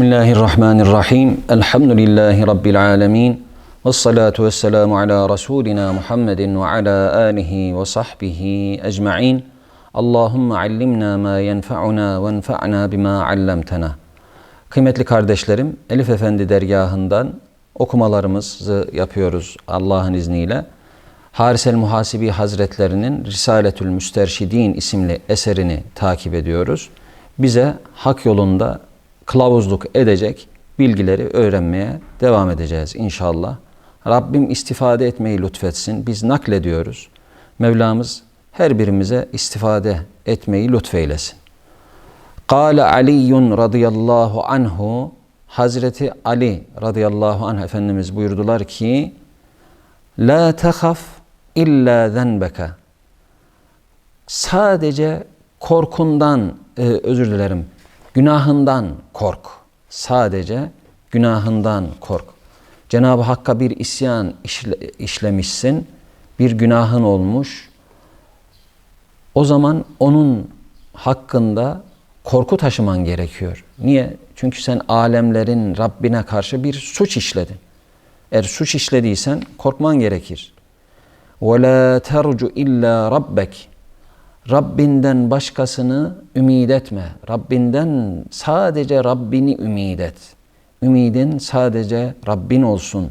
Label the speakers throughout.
Speaker 1: Bismillahirrahmanirrahim. Elhamdülillahi Rabbil alemin. Ve salatu ve selamu ala Resulina Muhammedin ve ala alihi ve sahbihi ecma'in. Allahümme allimna ma yenfa'una ve enfa'na bima allamtana. Kıymetli kardeşlerim, Elif Efendi dergahından okumalarımızı yapıyoruz Allah'ın izniyle. Harisel Muhasibi Hazretlerinin Risaletül Müsterşidin isimli eserini takip ediyoruz. Bize hak yolunda kılavuzluk edecek bilgileri öğrenmeye devam edeceğiz inşallah. Rabbim istifade etmeyi lütfetsin. Biz naklediyoruz. Mevlamız her birimize istifade etmeyi lütfeylesin. Kale Aliyyun radıyallahu anhu Hazreti Ali radıyallahu anh Efendimiz buyurdular ki La tehaf illa zenbeke Sadece korkundan e, özür dilerim günahından kork. Sadece günahından kork. Cenab-ı Hakk'a bir isyan işle, işlemişsin, bir günahın olmuş. O zaman onun hakkında korku taşıman gerekiyor. Niye? Çünkü sen alemlerin Rabbine karşı bir suç işledin. Eğer suç işlediysen korkman gerekir. وَلَا تَرْجُ illa rabbek. Rabbinden başkasını ümid etme. Rabbinden sadece Rabbini ümid et. Ümidin sadece Rabbin olsun.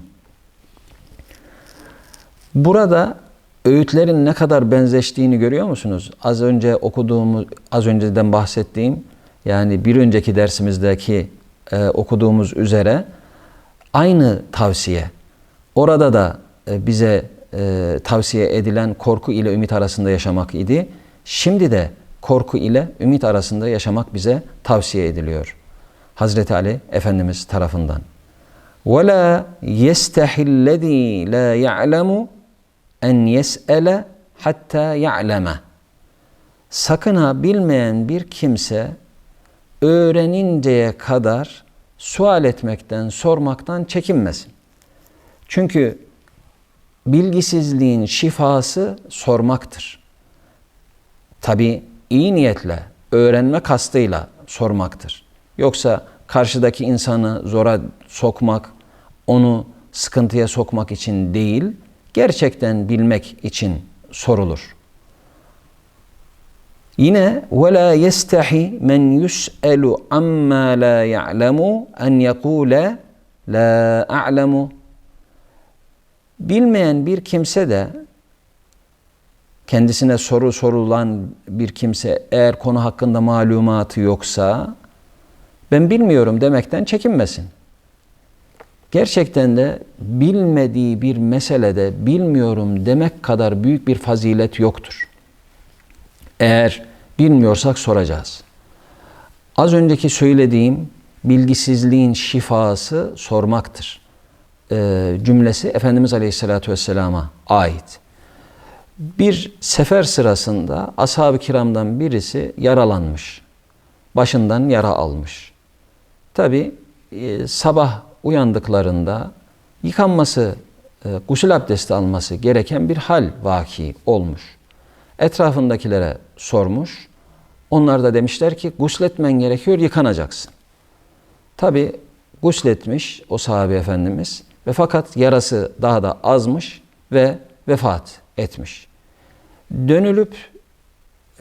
Speaker 1: Burada öğütlerin ne kadar benzeştiğini görüyor musunuz? Az önce okuduğumuz, az önceden bahsettiğim yani bir önceki dersimizdeki e, okuduğumuz üzere aynı tavsiye. Orada da e, bize e, tavsiye edilen korku ile ümit arasında yaşamak idi. Şimdi de korku ile ümit arasında yaşamak bize tavsiye ediliyor. Hazreti Ali Efendimiz tarafından. وَلَا يَسْتَحِ الَّذ۪ي لَا يَعْلَمُ en yes'ele hatta ya'leme. Sakın ha bilmeyen bir kimse öğreninceye kadar sual etmekten, sormaktan çekinmesin. Çünkü bilgisizliğin şifası sormaktır. Tabi iyi niyetle, öğrenme kastıyla sormaktır. Yoksa karşıdaki insanı zora sokmak, onu sıkıntıya sokmak için değil, gerçekten bilmek için sorulur. Yine وَلَا يَسْتَحِ مَنْ يُسْأَلُ عَمَّا لَا يَعْلَمُ اَنْ يَقُولَ لَا أَعْلَمُ Bilmeyen bir kimse de kendisine soru sorulan bir kimse eğer konu hakkında malumatı yoksa ben bilmiyorum demekten çekinmesin. Gerçekten de bilmediği bir meselede bilmiyorum demek kadar büyük bir fazilet yoktur. Eğer bilmiyorsak soracağız. Az önceki söylediğim bilgisizliğin şifası sormaktır. Ee, cümlesi Efendimiz Aleyhisselatü Vesselam'a ait. Bir sefer sırasında ashab-ı kiramdan birisi yaralanmış. Başından yara almış. Tabi e, sabah uyandıklarında yıkanması, e, gusül abdesti alması gereken bir hal vaki olmuş. Etrafındakilere sormuş. Onlar da demişler ki gusletmen gerekiyor, yıkanacaksın. Tabi gusletmiş o sahabe efendimiz ve fakat yarası daha da azmış ve vefat etmiş. Dönülüp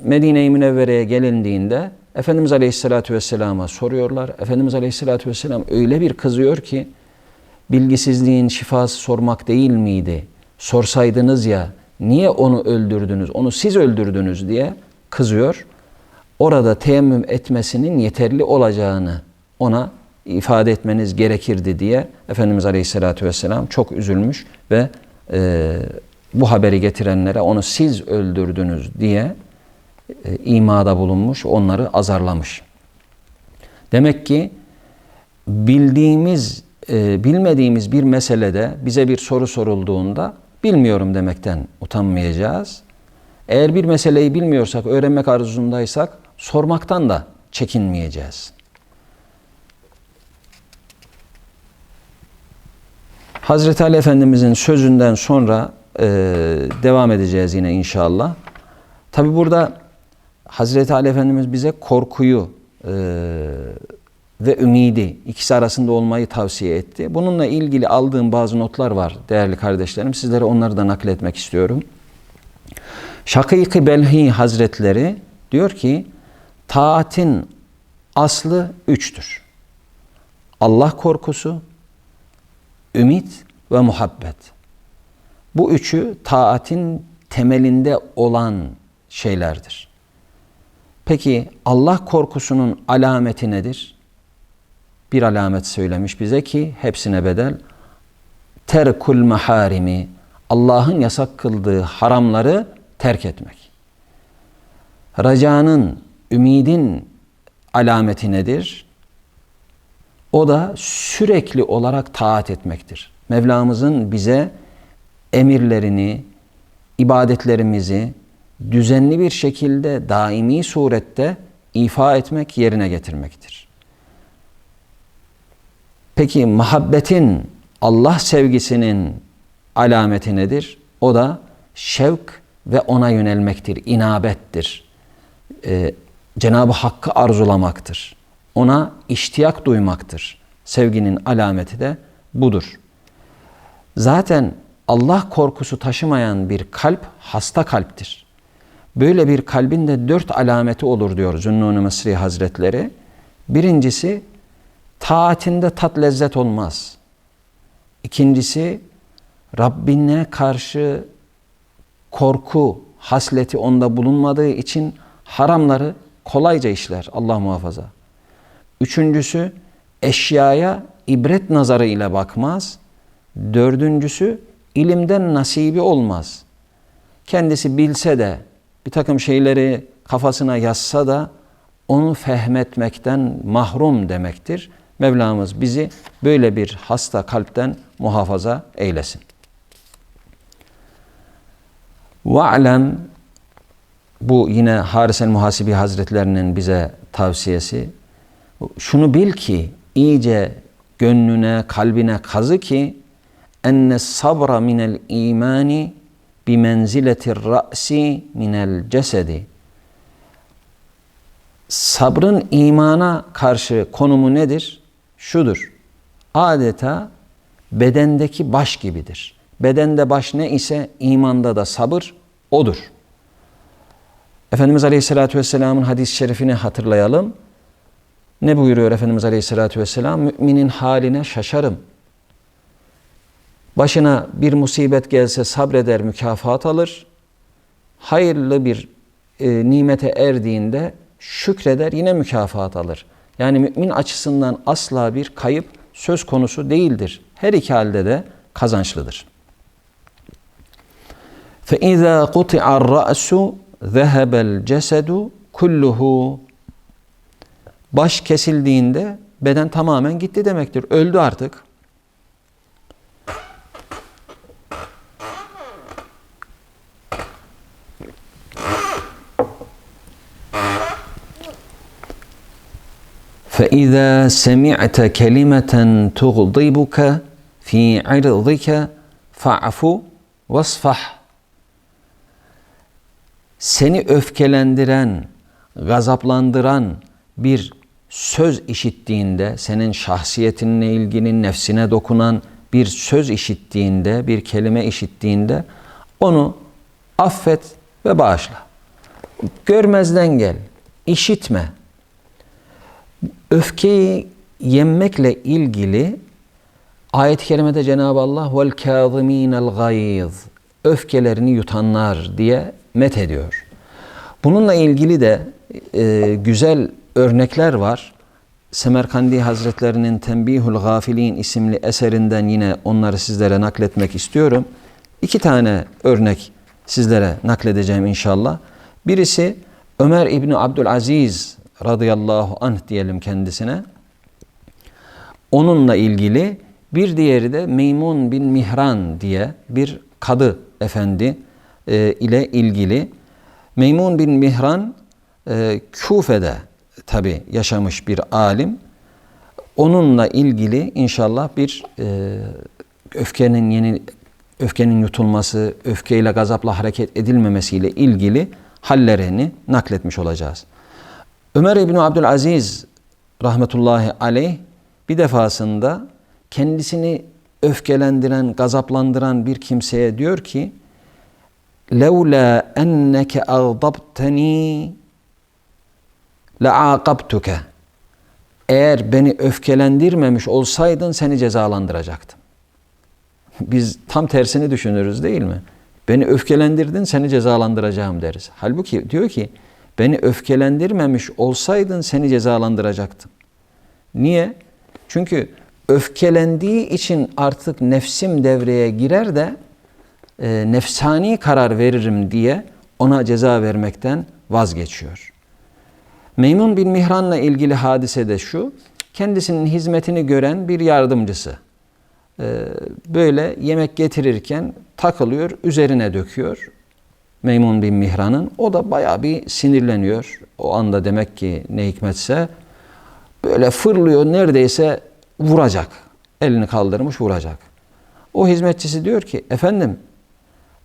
Speaker 1: Medine-i Münevvere'ye gelindiğinde Efendimiz Aleyhisselatü Vesselam'a soruyorlar. Efendimiz Aleyhisselatü Vesselam öyle bir kızıyor ki bilgisizliğin şifası sormak değil miydi? Sorsaydınız ya niye onu öldürdünüz, onu siz öldürdünüz diye kızıyor. Orada teyemmüm etmesinin yeterli olacağını ona ifade etmeniz gerekirdi diye Efendimiz Aleyhisselatü Vesselam çok üzülmüş ve e, bu haberi getirenlere onu siz öldürdünüz diye e, imada bulunmuş, onları azarlamış. Demek ki bildiğimiz, e, bilmediğimiz bir meselede bize bir soru sorulduğunda bilmiyorum demekten utanmayacağız. Eğer bir meseleyi bilmiyorsak, öğrenmek arzusundaysak sormaktan da çekinmeyeceğiz. Hazreti Ali Efendimizin sözünden sonra e, devam edeceğiz yine inşallah. Tabi burada Hazreti Ali Efendimiz bize korkuyu e, ve ümidi ikisi arasında olmayı tavsiye etti. Bununla ilgili aldığım bazı notlar var değerli kardeşlerim. Sizlere onları da nakletmek istiyorum. Şakîk-i Belhi Hazretleri diyor ki taatin aslı üçtür. Allah korkusu, ümit ve muhabbet. Bu üçü taatin temelinde olan şeylerdir. Peki Allah korkusunun alameti nedir? Bir alamet söylemiş bize ki hepsine bedel. Terkul maharimi. Allah'ın yasak kıldığı haramları terk etmek. Racanın, ümidin alameti nedir? O da sürekli olarak taat etmektir. Mevlamızın bize emirlerini, ibadetlerimizi düzenli bir şekilde daimi surette ifa etmek, yerine getirmektir. Peki muhabbetin, Allah sevgisinin alameti nedir? O da şevk ve ona yönelmektir, inabettir. Ee, Cenab-ı Hakk'ı arzulamaktır. Ona iştiyak duymaktır. Sevginin alameti de budur. Zaten Allah korkusu taşımayan bir kalp hasta kalptir. Böyle bir kalbin de dört alameti olur diyor Zünnun-u Mısri Hazretleri. Birincisi taatinde tat lezzet olmaz. İkincisi Rabbine karşı korku hasleti onda bulunmadığı için haramları kolayca işler Allah muhafaza. Üçüncüsü eşyaya ibret nazarı ile bakmaz. Dördüncüsü ilimden nasibi olmaz. Kendisi bilse de bir takım şeyleri kafasına yazsa da onu fehmetmekten mahrum demektir. Mevlamız bizi böyle bir hasta kalpten muhafaza eylesin. Ve'lem bu yine Haris el Muhasibi Hazretlerinin bize tavsiyesi. Şunu bil ki iyice gönlüne, kalbine kazı ki enne sabra minel imani bi menziletir ra'si minel cesedi. Sabrın imana karşı konumu nedir? Şudur. Adeta bedendeki baş gibidir. Bedende baş ne ise imanda da sabır odur. Efendimiz Aleyhisselatü Vesselam'ın hadis-i şerifini hatırlayalım. Ne buyuruyor Efendimiz Aleyhisselatü Vesselam? Müminin haline şaşarım. Başına bir musibet gelse sabreder, mükafat alır. Hayırlı bir e, nimete erdiğinde şükreder, yine mükafat alır. Yani mümin açısından asla bir kayıp söz konusu değildir. Her iki halde de kazançlıdır. فَاِذَا قُطِعَ الرَّأْسُ ذَهَبَ الْجَسَدُ kulluhu Baş kesildiğinde beden tamamen gitti demektir. Öldü artık. فإذا سمعت كلمة تغضبك في عرضك فاعف واصفح seni öfkelendiren, gazaplandıran bir söz işittiğinde, senin şahsiyetinle ilgili nefsine dokunan bir söz işittiğinde, bir kelime işittiğinde onu affet ve bağışla. Görmezden gel, işitme. Öfkeyi yenmekle ilgili ayet-i kerimede Cenab-ı Allah vel kâzimînel gayz öfkelerini yutanlar diye met ediyor. Bununla ilgili de e, güzel örnekler var. Semerkandi Hazretlerinin Tembihul Gafilin isimli eserinden yine onları sizlere nakletmek istiyorum. İki tane örnek sizlere nakledeceğim inşallah. Birisi Ömer İbni Abdülaziz radıyallahu anh diyelim kendisine. Onunla ilgili bir diğeri de Meymun bin Mihran diye bir kadı efendi e, ile ilgili. Meymun bin Mihran e, Küfe'de tabi yaşamış bir alim. Onunla ilgili inşallah bir e, öfkenin yeni öfkenin yutulması, öfkeyle gazapla hareket edilmemesiyle ilgili hallerini nakletmiş olacağız. Ömer İbni Abdülaziz rahmetullahi aleyh bir defasında kendisini öfkelendiren, gazaplandıran bir kimseye diyor ki لَوْلَا اَنَّكَ اَغْضَبْتَن۪ي لَعَاقَبْتُكَ Eğer beni öfkelendirmemiş olsaydın seni cezalandıracaktım. Biz tam tersini düşünürüz değil mi? Beni öfkelendirdin seni cezalandıracağım deriz. Halbuki diyor ki beni öfkelendirmemiş olsaydın seni cezalandıracaktım. Niye? Çünkü öfkelendiği için artık nefsim devreye girer de e, nefsani karar veririm diye ona ceza vermekten vazgeçiyor. Meymun bin Mihran'la ilgili hadise de şu, kendisinin hizmetini gören bir yardımcısı. E, böyle yemek getirirken takılıyor, üzerine döküyor. Meymun bin Mihran'ın. O da baya bir sinirleniyor. O anda demek ki ne hikmetse böyle fırlıyor neredeyse vuracak. Elini kaldırmış vuracak. O hizmetçisi diyor ki efendim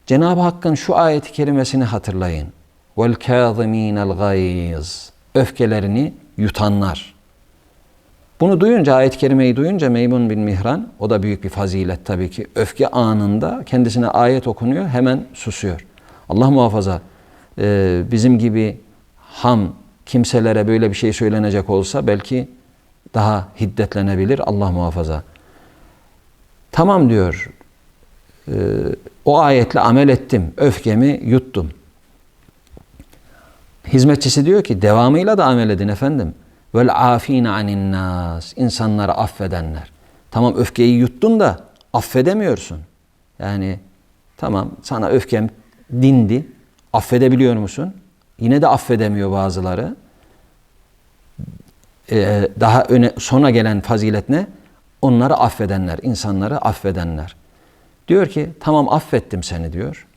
Speaker 1: Cenab-ı Hakk'ın şu ayeti kerimesini hatırlayın. Vel kâzimînel gayz. Öfkelerini yutanlar. Bunu duyunca, ayet-i kerimeyi duyunca Meymun bin Mihran, o da büyük bir fazilet tabii ki. Öfke anında kendisine ayet okunuyor, hemen susuyor. Allah muhafaza e, bizim gibi ham kimselere böyle bir şey söylenecek olsa belki daha hiddetlenebilir. Allah muhafaza. Tamam diyor. E, o ayetle amel ettim. Öfkemi yuttum. Hizmetçisi diyor ki devamıyla da amel edin efendim. Vel afine anin nas. İnsanları affedenler. Tamam öfkeyi yuttun da affedemiyorsun. Yani tamam sana öfkem dindi. Affedebiliyor musun? Yine de affedemiyor bazıları. Ee, daha öne, sona gelen fazilet ne? Onları affedenler, insanları affedenler. Diyor ki tamam affettim seni diyor.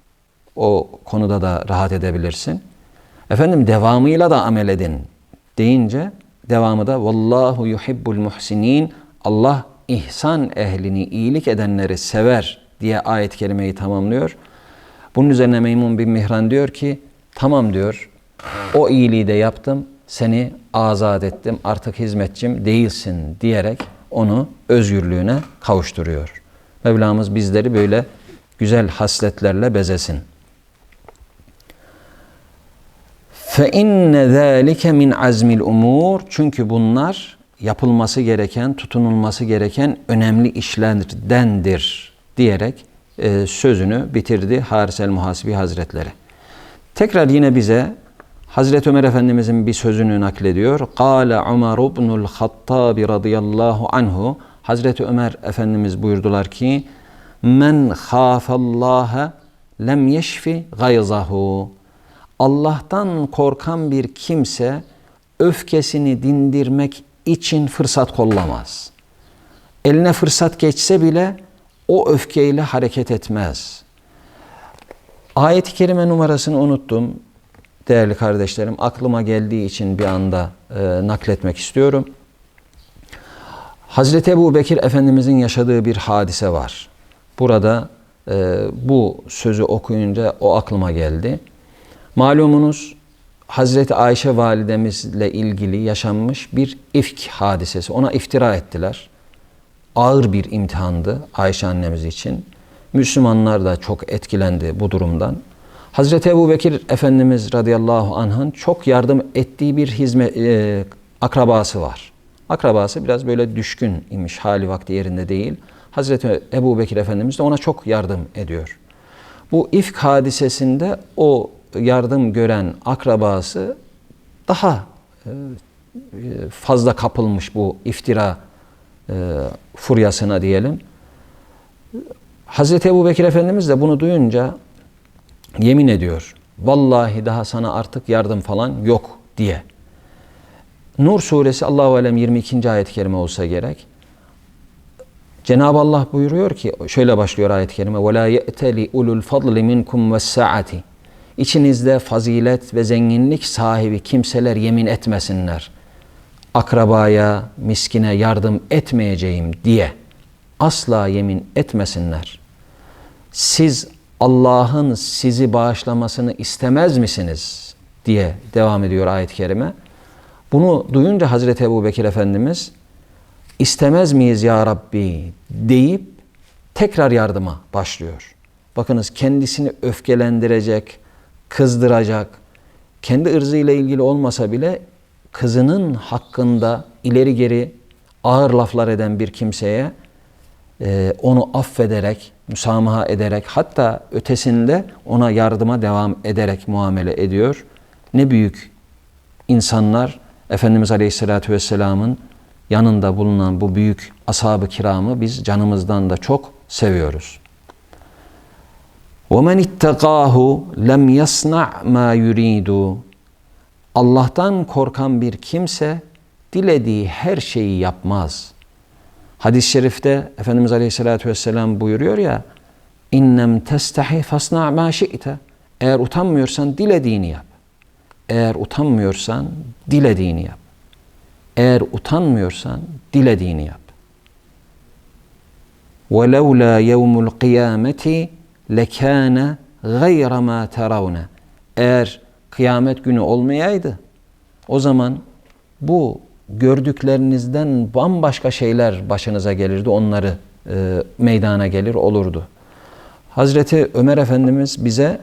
Speaker 1: O konuda da rahat edebilirsin. Efendim devamıyla da amel edin deyince devamı da vallahu yuhibbul muhsinin Allah ihsan ehlini iyilik edenleri sever diye ayet kelimeyi tamamlıyor. Bunun üzerine Meymun bin Mihran diyor ki tamam diyor o iyiliği de yaptım seni azat ettim artık hizmetçim değilsin diyerek onu özgürlüğüne kavuşturuyor. Mevlamız bizleri böyle güzel hasletlerle bezesin. İnne zalike min azmil umur çünkü bunlar yapılması gereken, tutunulması gereken önemli işlerdendir diyerek e, sözünü bitirdi Harisel Muhasibi Hazretleri. Tekrar yine bize Hazreti Ömer Efendimizin bir sözünü naklediyor. Kale Ömer ibnul Hattabi radıyallahu anhu Hazreti Ömer Efendimiz buyurdular ki Men khafallaha lem yeşfi gayzahu Allah'tan korkan bir kimse öfkesini dindirmek için fırsat kollamaz. Eline fırsat geçse bile o öfkeyle hareket etmez. Ayet-i kerime numarasını unuttum. Değerli kardeşlerim aklıma geldiği için bir anda e, nakletmek istiyorum. Hazreti Ebu Bekir Efendimizin yaşadığı bir hadise var. Burada e, bu sözü okuyunca o aklıma geldi. Malumunuz Hazreti Ayşe validemizle ilgili yaşanmış bir ifk hadisesi. Ona iftira ettiler. Ağır bir imtihandı Ayşe annemiz için. Müslümanlar da çok etkilendi bu durumdan. Hazreti Ebu Bekir Efendimiz radıyallahu anh'ın çok yardım ettiği bir hizmet e, akrabası var. Akrabası biraz böyle düşkün imiş, hali vakti yerinde değil. Hazreti Ebu Bekir Efendimiz de ona çok yardım ediyor. Bu ifk hadisesinde o yardım gören akrabası daha e, fazla kapılmış bu iftira e, furyasına diyelim. Hazreti Ebu Bekir Efendimiz de bunu duyunca yemin ediyor. Vallahi daha sana artık yardım falan yok diye. Nur suresi Allahu alem 22. ayet-i kerime olsa gerek. Cenab-ı Allah buyuruyor ki şöyle başlıyor ayet-i kerime la ye'teli ulul fadli minkum ve's-saati. İçinizde fazilet ve zenginlik sahibi kimseler yemin etmesinler. Akrabaya, miskine yardım etmeyeceğim diye asla yemin etmesinler. Siz Allah'ın sizi bağışlamasını istemez misiniz? diye devam ediyor ayet-i kerime. Bunu duyunca Hazreti Ebu Bekir Efendimiz istemez miyiz ya Rabbi deyip tekrar yardıma başlıyor. Bakınız kendisini öfkelendirecek, kızdıracak, kendi ırzıyla ilgili olmasa bile kızının hakkında ileri geri ağır laflar eden bir kimseye e, onu affederek, müsamaha ederek hatta ötesinde ona yardıma devam ederek muamele ediyor. Ne büyük insanlar Efendimiz Aleyhisselatü Vesselam'ın yanında bulunan bu büyük ashab-ı kiramı biz canımızdan da çok seviyoruz. وَمَنِ اتَّقَاهُ لَمْ يَصْنَعْ مَا يُرِيدُ Allah'tan korkan bir kimse dilediği her şeyi yapmaz. Hadis-i şerifte Efendimiz Aleyhisselatü Vesselam buyuruyor ya innem testahi fasna ma şi'te eğer utanmıyorsan dilediğini yap. Eğer utanmıyorsan dilediğini yap. Eğer utanmıyorsan dilediğini yap. وَلَوْلَا يَوْمُ الْقِيَامَةِ لَكَانَ غَيْرَ مَا تَرَوْنَ Eğer kıyamet günü olmayaydı o zaman bu gördüklerinizden bambaşka şeyler başınıza gelirdi. Onları e, meydana gelir olurdu. Hazreti Ömer Efendimiz bize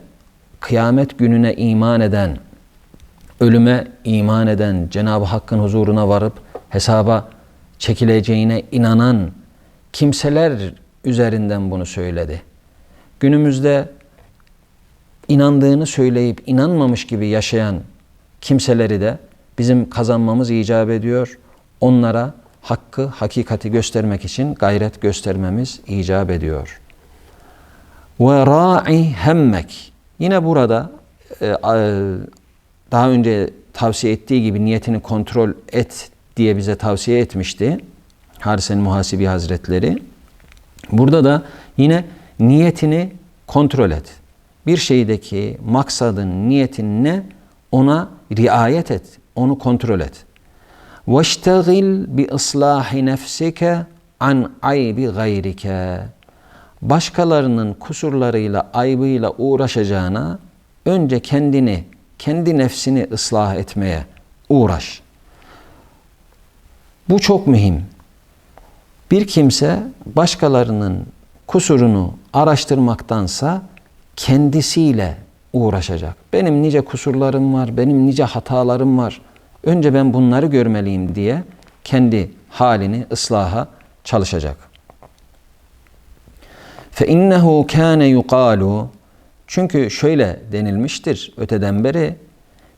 Speaker 1: kıyamet gününe iman eden, ölüme iman eden, Cenab-ı Hakk'ın huzuruna varıp hesaba çekileceğine inanan kimseler üzerinden bunu söyledi. Günümüzde inandığını söyleyip inanmamış gibi yaşayan kimseleri de bizim kazanmamız icap ediyor. Onlara hakkı, hakikati göstermek için gayret göstermemiz icap ediyor. Ve ra'i hemmek. Yine burada e, daha önce tavsiye ettiği gibi niyetini kontrol et diye bize tavsiye etmişti. Harisen Muhasibi Hazretleri. Burada da yine niyetini kontrol et Bir şeydeki maksadın, niyetin ne? Ona riayet et, onu kontrol et. وَاشْتَغِلْ بِإِصْلَاحِ نَفْسِكَ an aybi gayrike. Başkalarının kusurlarıyla, aybıyla uğraşacağına önce kendini, kendi nefsini ıslah etmeye uğraş. Bu çok mühim. Bir kimse başkalarının kusurunu araştırmaktansa kendisiyle uğraşacak. Benim nice kusurlarım var, benim nice hatalarım var. Önce ben bunları görmeliyim diye kendi halini ıslaha çalışacak. İnnehu kana yuqalu çünkü şöyle denilmiştir öteden beri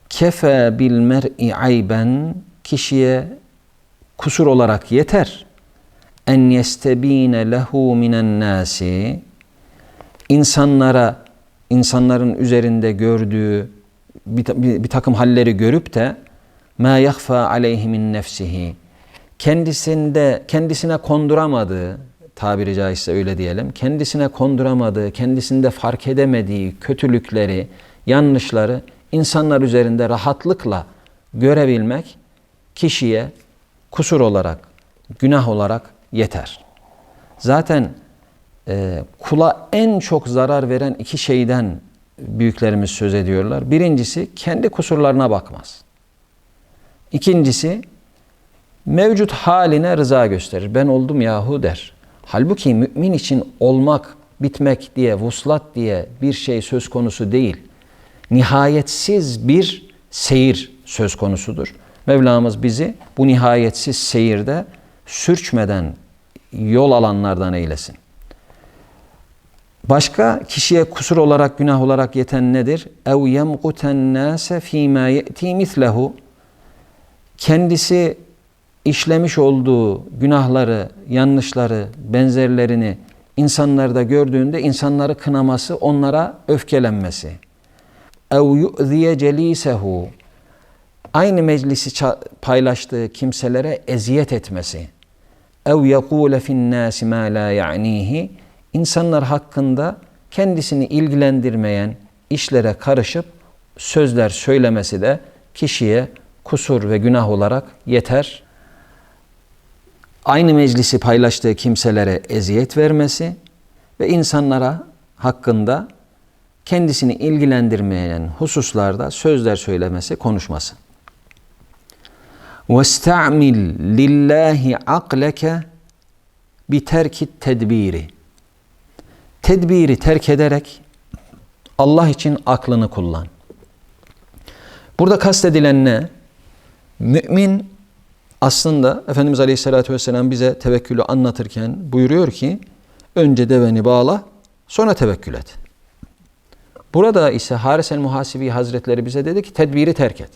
Speaker 1: kefe bil mer'i ayben kişiye kusur olarak yeter en yestebine lehu minen nasi insanlara insanların üzerinde gördüğü bir, bir, bir takım halleri görüp de ma yahfa aleyhi min nefsihi kendisinde kendisine konduramadığı tabiri caizse öyle diyelim kendisine konduramadığı kendisinde fark edemediği kötülükleri yanlışları insanlar üzerinde rahatlıkla görebilmek kişiye kusur olarak günah olarak yeter. Zaten e, kula en çok zarar veren iki şeyden büyüklerimiz söz ediyorlar. Birincisi kendi kusurlarına bakmaz. İkincisi mevcut haline rıza gösterir. Ben oldum yahu der. Halbuki mümin için olmak, bitmek diye, vuslat diye bir şey söz konusu değil. Nihayetsiz bir seyir söz konusudur. Mevlamız bizi bu nihayetsiz seyirde sürçmeden yol alanlardan eylesin. Başka kişiye kusur olarak, günah olarak yeten nedir? اَوْ يَمْقُتَ النَّاسَ ف۪ي مَا يَأْتِي مِثْلَهُ Kendisi işlemiş olduğu günahları, yanlışları, benzerlerini insanlarda gördüğünde insanları kınaması, onlara öfkelenmesi. اَوْ يُؤْذِيَ جَل۪يسَهُ Aynı meclisi paylaştığı kimselere eziyet etmesi. اَوْ يَقُولَ فِي النَّاسِ مَا لَا يَعْن۪يهِ insanlar hakkında kendisini ilgilendirmeyen işlere karışıp sözler söylemesi de kişiye kusur ve günah olarak yeter. Aynı meclisi paylaştığı kimselere eziyet vermesi ve insanlara hakkında kendisini ilgilendirmeyen hususlarda sözler söylemesi, konuşması. وَاسْتَعْمِلْ لِلّٰهِ عَقْلَكَ بِتَرْكِ tedbiri. Tedbiri terk ederek Allah için aklını kullan. Burada kastedilen ne? Mümin aslında Efendimiz Aleyhisselatü Vesselam bize tevekkülü anlatırken buyuruyor ki önce deveni bağla sonra tevekkül et. Burada ise Haris Muhasibi Hazretleri bize dedi ki tedbiri terk et.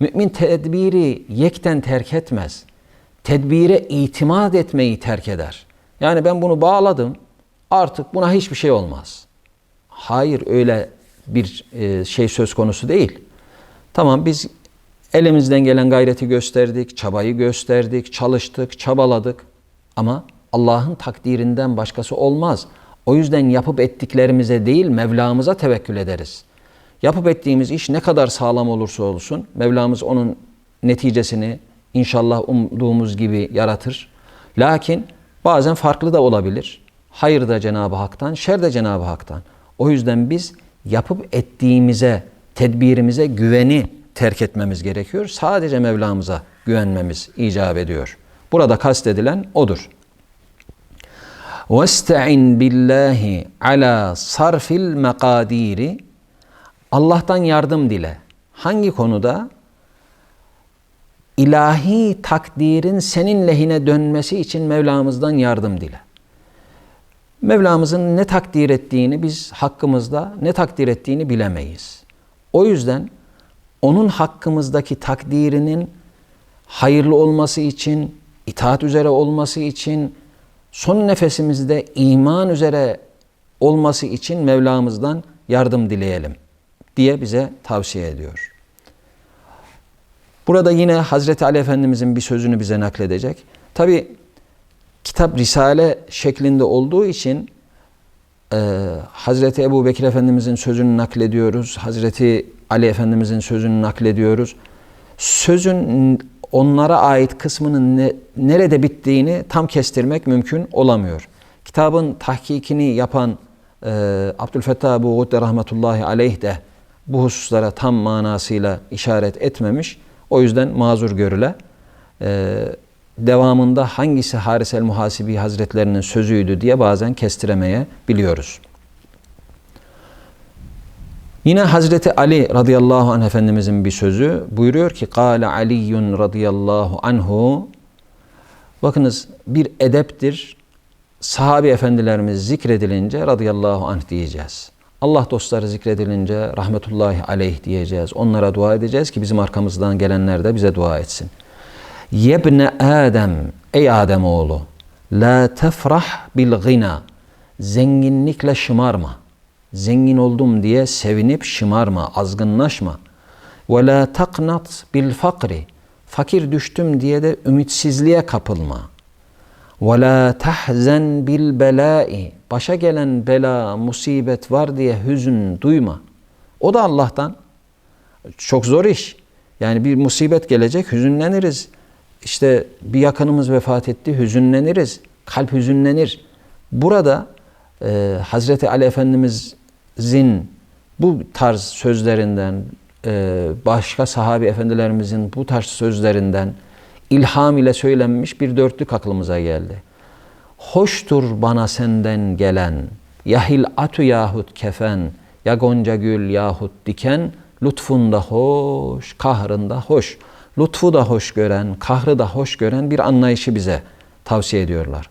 Speaker 1: Mümin tedbiri yekten terk etmez. Tedbire itimat etmeyi terk eder. Yani ben bunu bağladım artık buna hiçbir şey olmaz. Hayır öyle bir e, şey söz konusu değil. Tamam biz elimizden gelen gayreti gösterdik, çabayı gösterdik, çalıştık, çabaladık. Ama Allah'ın takdirinden başkası olmaz. O yüzden yapıp ettiklerimize değil Mevlamıza tevekkül ederiz. Yapıp ettiğimiz iş ne kadar sağlam olursa olsun Mevlamız onun neticesini inşallah umduğumuz gibi yaratır. Lakin bazen farklı da olabilir. Hayır da Cenab-ı Hak'tan, şer de Cenab-ı Hak'tan. O yüzden biz yapıp ettiğimize, tedbirimize güveni terk etmemiz gerekiyor. Sadece Mevlamıza güvenmemiz icap ediyor. Burada kastedilen odur. وَاسْتَعِنْ بِاللّٰهِ عَلَى صَرْفِ الْمَقَادِيرِ Allah'tan yardım dile. Hangi konuda? İlahi takdirin senin lehine dönmesi için Mevlamızdan yardım dile. Mevlamızın ne takdir ettiğini biz hakkımızda ne takdir ettiğini bilemeyiz. O yüzden onun hakkımızdaki takdirinin hayırlı olması için, itaat üzere olması için, son nefesimizde iman üzere olması için Mevlamızdan yardım dileyelim diye bize tavsiye ediyor. Burada yine Hazreti Ali Efendimizin bir sözünü bize nakledecek. Tabi kitap risale şeklinde olduğu için e, Hazreti Ebu Bekir Efendimizin sözünü naklediyoruz. Hazreti Ali Efendimizin sözünü naklediyoruz. Sözün onlara ait kısmının ne, nerede bittiğini tam kestirmek mümkün olamıyor. Kitabın tahkikini yapan e, Abdülfettah Ebu Gudde rahmetullahi aleyh de bu hususlara tam manasıyla işaret etmemiş. O yüzden mazur görüle. E, devamında hangisi Haris el Muhasibi Hazretlerinin sözüydü diye bazen kestiremeye biliyoruz. Yine Hazreti Ali radıyallahu anh Efendimizin bir sözü buyuruyor ki Kale Aliyyun radıyallahu anhu Bakınız bir edeptir. Sahabi efendilerimiz zikredilince radıyallahu anh diyeceğiz. Allah dostları zikredilince rahmetullahi aleyh diyeceğiz. Onlara dua edeceğiz ki bizim arkamızdan gelenler de bize dua etsin. Yebne Adem, ey Adem oğlu, la tefrah bil gina, zenginlikle şımarma. Zengin oldum diye sevinip şımarma, azgınlaşma. Ve la taknat bil fakri, fakir düştüm diye de ümitsizliğe kapılma. Ve la tahzen bil belai, başa gelen bela, musibet var diye hüzün duyma. O da Allah'tan. Çok zor iş. Yani bir musibet gelecek, hüzünleniriz işte bir yakınımız vefat etti, hüzünleniriz. Kalp hüzünlenir. Burada e, Hazreti Ali Efendimizin bu tarz sözlerinden, e, başka sahabi efendilerimizin bu tarz sözlerinden ilham ile söylenmiş bir dörtlük aklımıza geldi. Hoştur bana senden gelen, yahil atu yahut kefen, ya gonca gül yahut diken, lütfunda hoş, kahrında hoş.'' Lütfu da hoş gören, kahrı da hoş gören bir anlayışı bize tavsiye ediyorlar.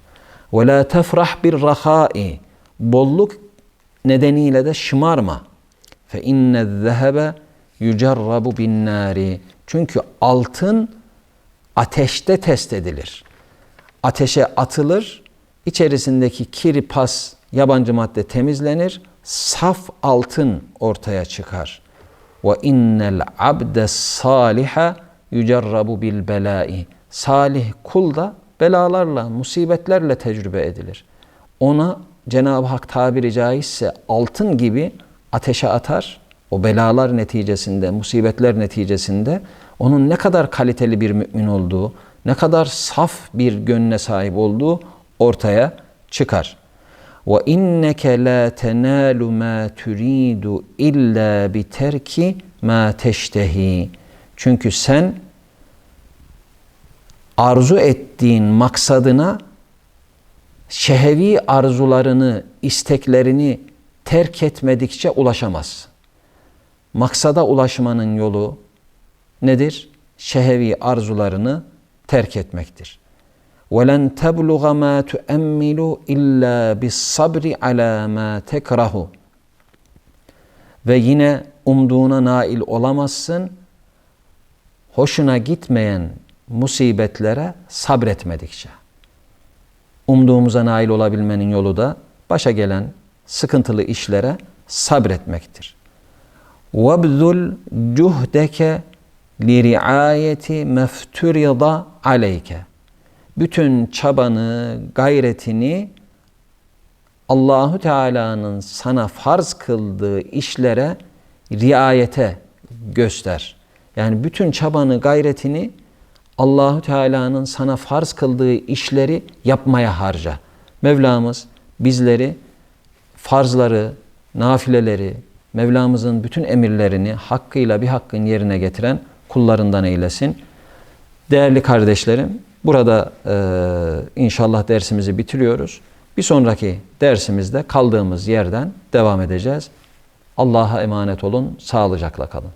Speaker 1: Tefrah bir rahai. Bolluk nedeniyle de şımarma. Zehebe yucarrabu bin nari. Çünkü altın ateşte test edilir. Ateşe atılır, içerisindeki kiri pas, yabancı madde temizlenir, saf altın ortaya çıkar. İnnel abde saliha yücerrabu bil belai. Salih kul da belalarla, musibetlerle tecrübe edilir. Ona Cenab-ı Hak tabiri caizse altın gibi ateşe atar. O belalar neticesinde, musibetler neticesinde onun ne kadar kaliteli bir mümin olduğu, ne kadar saf bir gönle sahip olduğu ortaya çıkar. Ve inneke la tenalu ma turidu illa bi terki ma teştehi. Çünkü sen arzu ettiğin maksadına şehevi arzularını, isteklerini terk etmedikçe ulaşamazsın. Maksada ulaşmanın yolu nedir? Şehevi arzularını terk etmektir. وَلَنْ تَبْلُغَ مَا تُؤَمِّلُ اِلَّا بِالصَّبْرِ عَلَى مَا تَكْرَهُ Ve yine umduğuna nail olamazsın, hoşuna gitmeyen musibetlere sabretmedikçe. Umduğumuza nail olabilmenin yolu da başa gelen sıkıntılı işlere sabretmektir. وَبْذُلْ جُهْدَكَ لِرِعَايَةِ مَفْتُرِضَ عَلَيْكَ Bütün çabanı, gayretini Allahu Teala'nın sana farz kıldığı işlere riayete göster. Yani bütün çabanı, gayretini Allahu Teala'nın sana farz kıldığı işleri yapmaya harca. Mevlamız bizleri farzları, nafileleri, Mevlamızın bütün emirlerini hakkıyla bir hakkın yerine getiren kullarından eylesin. Değerli kardeşlerim, burada e, inşallah dersimizi bitiriyoruz. Bir sonraki dersimizde kaldığımız yerden devam edeceğiz. Allah'a emanet olun, sağlıcakla kalın.